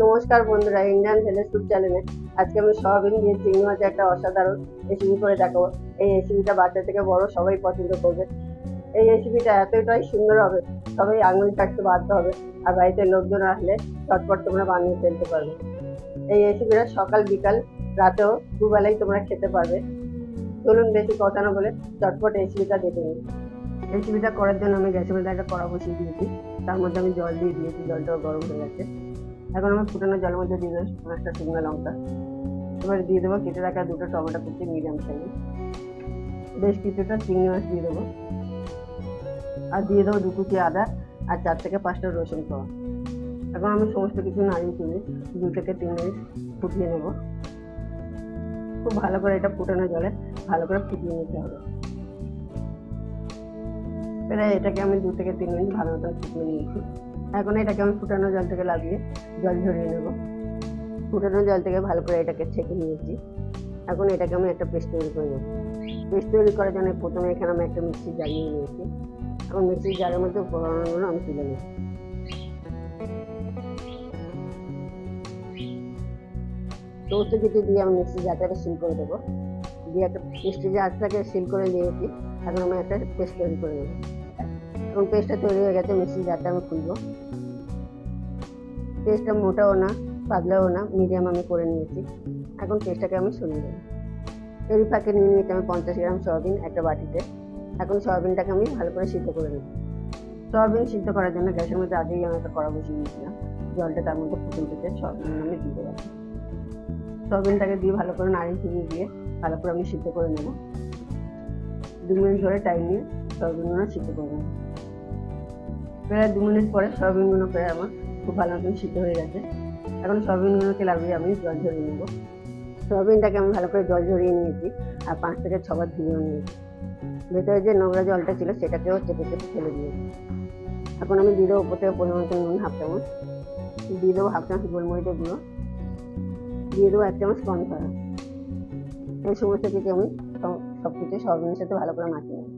নমস্কার বন্ধুরা Indian village food চ্যানেলে আজকে আমি সয়াবিন দিয়ে চিংড়ি মাছের একটা অসাধারণ রেসিপি করে দেখাবো। এই রেসিপিটা বাচ্চা থেকে বড় সবাই পছন্দ করবে। এই রেসিপিটা এতটাই সুন্দর হবে, সবাই আঙুল কাটতে বাধ্য হবে, আর বাড়িতে লোকজন আসলে চটপট তোমরা বানিয়ে ফেলতে পারবে। এই রেসিপিটা সকাল, বিকাল, রাতেও দুবেলাই তোমরা খেতে পারবে। চলুন বেশি কথা না বলে চটপট রেসিপিটা দেখে নিই। রেসিপিটা করার জন্য আমি গ্যাসের মধ্যে একটা কড়া বসিয়ে দিয়েছি, তার মধ্যে আমি জল দিয়ে দিয়েছি, জলটাও গরম হয়ে গেছে। এখন আমি ফুটানো জলের মধ্যে দিয়ে দেবো পাঁচটা শুকনো লঙ্কা। এবার দিয়ে দেবো কেটে রাখা দুটো টমেটো কুচি মিডিয়াম সাইজে বেশ কিছুটা চিংড়ি মাছ দিয়ে দেবো। আর দিয়ে দেবো দু কুচি আদা আর চার থেকে পাঁচটা রসুন খাওয়া এখন আমি সমস্ত কিছু নাড়িয়ে তুলে দু থেকে তিন মিনিট ফুটিয়ে নেব। খুব ভালো করে এটা ফুটানো জলে ভালো করে ফুটিয়ে নিতে হবে। প্রায় এটাকে আমি দু থেকে তিন মিনিট ভালো মতন ফুটিয়ে নিয়েছি। এখন এটাকে আমি ফুটানো জল থেকে লাগিয়ে জল ঝরিয়ে নেব। ফুটানো জল থেকে ভালো করে এটাকে ছেঁকে নিয়েছি। এখন এটাকে আমি একটা পেস্ট তৈরি করে নেব। পেস্ট তৈরি করার জন্য প্রথমে এখানে আমি একটা মিক্সি জার নিয়ে নিয়েছি। এখন মিক্সির জারের মধ্যে উপকরণগুলো আমি তুলে নেব। সমস্ত কিছু দিয়ে আমি মিক্সির জারটাকে সিল করে দেবো। দিয়ে একটা মিক্সির জারটাকে সিল করে নিয়েছি এখন আমি একটা পেস্ট তৈরি করে নেব। এবং পেস্টটা তৈরি হয়ে গেছে মিক্সির জারটা আমি খুলবো। পেস্টটা মোটাও না, পাতলাও না মিডিয়াম আমি করে নিয়েছি। এখন পেস্টটাকে আমি সরিয়ে দেবো। এরই ফাঁকে নিয়ে নিয়েছি আমি পঞ্চাশ গ্রাম সয়াবিন একটা বাটিতে। এখন সয়াবিনটাকে আমি ভালো করে সিদ্ধ করে নেব। সয়াবিন সিদ্ধ করার জন্য গ্যাসের মধ্যে আগেই আমি একটা কড়া বসিয়ে দিয়েছিলাম জলটা তার মধ্যে ফুটে উঠেছে, সয়াবিন আমি দিয়ে দেবো। সয়াবিনটাকে দিয়ে ভালো করে নাড়িয়ে ফিরিয়ে দিয়ে ভালো করে আমি সিদ্ধ করে নেব। দু মিনিট ধরে টাইম নিয়ে সয়াবিনগুলো সিদ্ধ করে নেব। প্রায় দু মিনিট পরে সয়াবিনগুলো প্রায় আমার খুব ভালো মতন সিদ্ধ হয়ে গেছে। এখন সয়াবিনগুলোকে লাগিয়ে আমি জল ঝরিয়ে নেব। সয়াবিনটাকে আমি ভালো করে জল ঝরিয়ে নিয়েছি আর পাঁচ থেকে ছবার ধুয়েও নিয়েছি। ভেতরে যে নোংরা জলটা ছিল সেটাকেও চেপে চেপে ফেলে দিয়েছি। এখন আমি দিয়ে উপর থেকে পরিমাণ মতো নুন, হাফ চামচ। দিয়ে হাফ চামচ গোলমরিচের গুঁড়ো। দিয়ে দেবো এক চামচ কর্নফ্লাওয়ার। এই সমস্ত কিছু আমি সব কিছু সয়াবিনের সাথে ভালো করে মাখিয়ে নেব।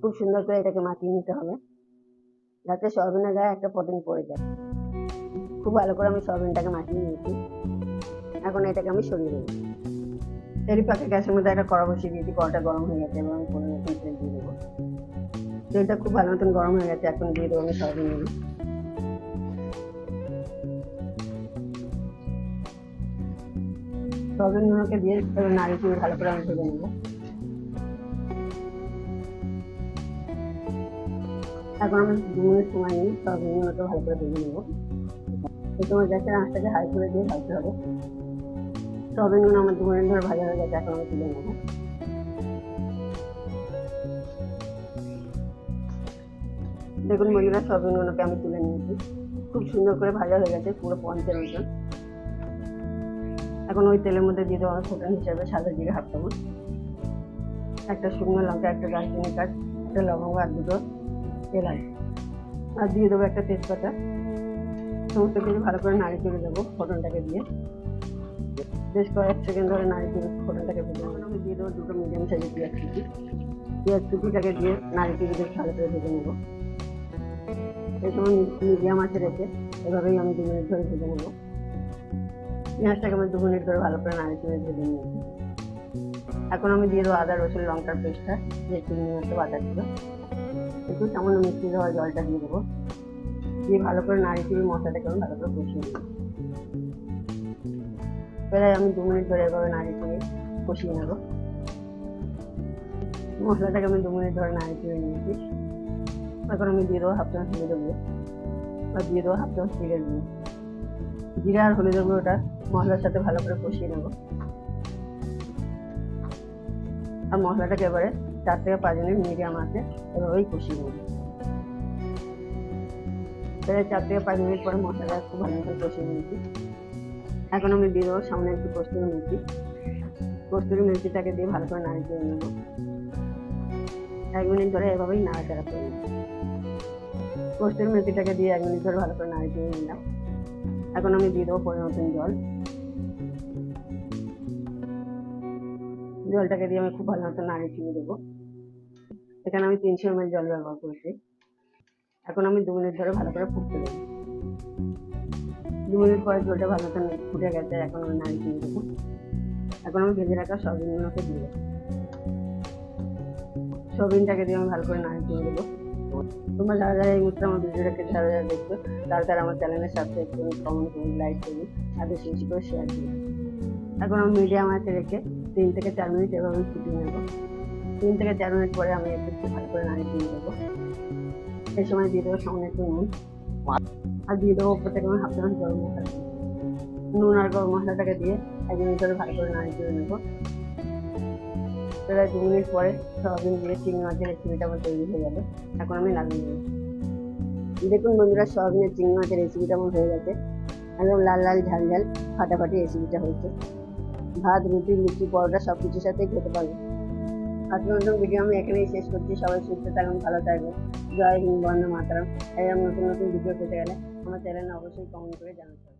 খুব সুন্দর করে এটাকে মাখিয়ে নিতে হবে। যাতে সয়াবিনের গায়ে একটা প্রোটিন পড়ে যায়। খুব ভালো করে আমি সয়াবিনটাকে মাখিয়ে নিয়েছি। এখন এটাকে আমি সরিয়ে দেবো এরই পাখি গ্যাসের মধ্যে একটা কড়া বসিয়ে দিয়েছি। কড়াটা গরম হয়ে গেছে এবং আমি পনেরো তেল দিয়ে দেবো। তেলটা খুব ভালো মতন গরম হয়ে গেছে। এখন দিয়ে দেবো আমি সয়াবিনগুলো সয়াবিনগুলোকে দিয়ে নাড়ি দিয়ে ভালো করে আমি ভেজে নেব। এখন আমি দু মিনিট সময় নিই সয়াবিনগুলোকে ভালো করে ভেজে নেব। সময় গ্যাসের আঁচটাকে হাই করে দিয়ে ভাজতে হবে। সয়াবিনগুলো আমার দু মিনিট ধরে ভাজা হয়ে গেছে, এখন আমি তুলে নেব। দেখুন বন্ধুরা সয়াবিনগুলোকে আমি তুলে নিয়েছি। খুব সুন্দর করে ভাজা হয়ে গেছে, পুরো পঞ্চের মতন। এখন ওই তেলের মধ্যে দিয়ে দেবো ফোটন হিসাবে সাদা জিরে হাফ চামচ। একটা শুকনো লঙ্কা, একটা দারচিনি কাঠ একটা লবঙ্গ আর দুটো এলাচ। আর দিয়ে দেবো একটা তেজপাতা। সমস্ত কিছু ভালো করে নাড়ি তুলে দেবো ফোটনটাকে দিয়ে। বেশ কয়েক সেকেন্ড ধরে নাড়ি তুলে ফোটনটাকে ভেজে নেব। আমি দিয়ে দেবো দুটো মিডিয়াম সাইজের পেঁয়াজ কুচি। পেঁয়াজ কুচিটাকে দিয়ে নাড়ি তুলে বেশ ভালো করে ভেজে নেব। সময় মিডিয়াম আছে রেখে এভাবেই আমি দু মিনিট ধরে ভেজে নেব। পেঁয়াজটাকে আমি দু মিনিট ধরে ভালো করে নাড়ি তুলে ভেজে নিয়েছি। এখন আমি দিয়ে দেবো আদা, রসুন, লঙ্কার পেস্টটা, যে চিংড়ি মাছটা বাটা ছিল। একটু সামান্য মিষ্টি দেওয়া জলটা দিয়ে দেবো। দিয়ে ভালো করে নাড়ি দিয়ে মশলাটাকে আমি ভালো করে কষিয়ে নেব। প্রায় আমি দু মিনিট ধরে এভাবে নাড়ি দিয়ে কষিয়ে নেব। মশলাটাকে আমি দু মিনিট ধরে নাড়ি দিয়ে নিয়েছি। এখন আমি দিয়ে দেবো হাফ চামচ হলুদের গুঁড়ো। আর দিয়ে দেবো হাফ চামচ জিরের গুঁড়ো। জিরা আর হলুদের গুঁড়োটা মশলার সাথে ভালো করে কষিয়ে নেব। আর মশলাটাকে এবারে চার থেকে পাঁচ মিনিট মিডিয়াম আছে, এভাবেই কষিয়ে নেব। প্রায় চার থেকে পাঁচ মিনিট পরে মশলাটা খুব ভালো মতো কষিয়ে নিয়েছি। এখন আমি দিয়ে দেবো সামনে একটু কস্তুরি মেথি। কস্তুরি মেথিটাকে দিয়ে ভালো করে নাড়িয়ে নেব। এক মিনিট ধরে এভাবেই নাড়াচাড়া করে নেব কস্তুরি মেথিটাকে দিয়ে এক মিনিট ধরে ভালো করে নাড়িয়ে নিলাম। এখন আমি দিয়ে দেবো পরিমাণ মতন জল। জলটাকে দিয়ে আমি খুব ভালো মতো নাড়িয়ে চিনি দেবো। এখানে আমি তিনশো এম জল ব্যবহার করেছি। এখন আমি দু মিনিট ধরে ভালো করে ফুটতে দেবো। দু মিনিট পরে জলটা ভালো করে ফুটে গেছে, এখন আমি নাড়ি দিয়ে দেবো। এখন আমি ভেজে রাখা সয়াবিনগুলোকে দিয়ে দেবো। সয়াবিনটাকে দিয়ে আমি ভালো করে নাড়ি দিয়ে দেবো। তোমরা যারা যারা এই মুহূর্তে আমার ভিডিওটাকে যারা যারা দেখছ, তারা তারা আমার চ্যানেলের সাবস্ক্রাইব করুন কমেন্ট করুন লাইক করুন, আর বেশি বেশি করে শেয়ার করুন। এখন আমি মিডিয়াম আছে রেখে তিন থেকে চার মিনিট এভাবে ফুটিয়ে নেব। তিন থেকে চার মিনিট পরে আমি একটু ভালো করে নাড়ি দিয়ে দেবো এই সময় দিয়ে দেবো সামনে একটু নুন। আর দিয়ে দেবো উপর থেকে আমি হাফ চামচ গরম মশলা। নুন আর গরম মশলাটাকে দিয়ে এক মিনিট ধরে ভালো করে নাড়ি দিয়ে নেব। প্রায় দু মিনিট পরে সয়াবিন দিয়ে চিংড়ি মাছের রেসিপিটা আমার তৈরি হয়ে যাবে এখন আমি লাগিয়ে নেব। দেখুন বন্ধুরা, সয়াবিনের চিংড়ি মাছের রেসিপিটা আমার হয়ে গেছে। একদম লাল লাল ঝাল ঝাল ফাটাফাটি রেসিপিটা হয়েছে। ভাত, রুটি, লুচি, পরোটা সব কিছুর সাথেই খেতে পারব। আজকের ভিডিও আমি এখানেই শেষ করছি। সবাই সুস্থ থাকুন, ভালো থাকবেন জয় হিন্দ বন্ধ মাতারাম। এরকম নতুন নতুন ভিডিও পেতে গেলে আমার চ্যানেলে অবশ্যই কমেন্ট করে জানাতে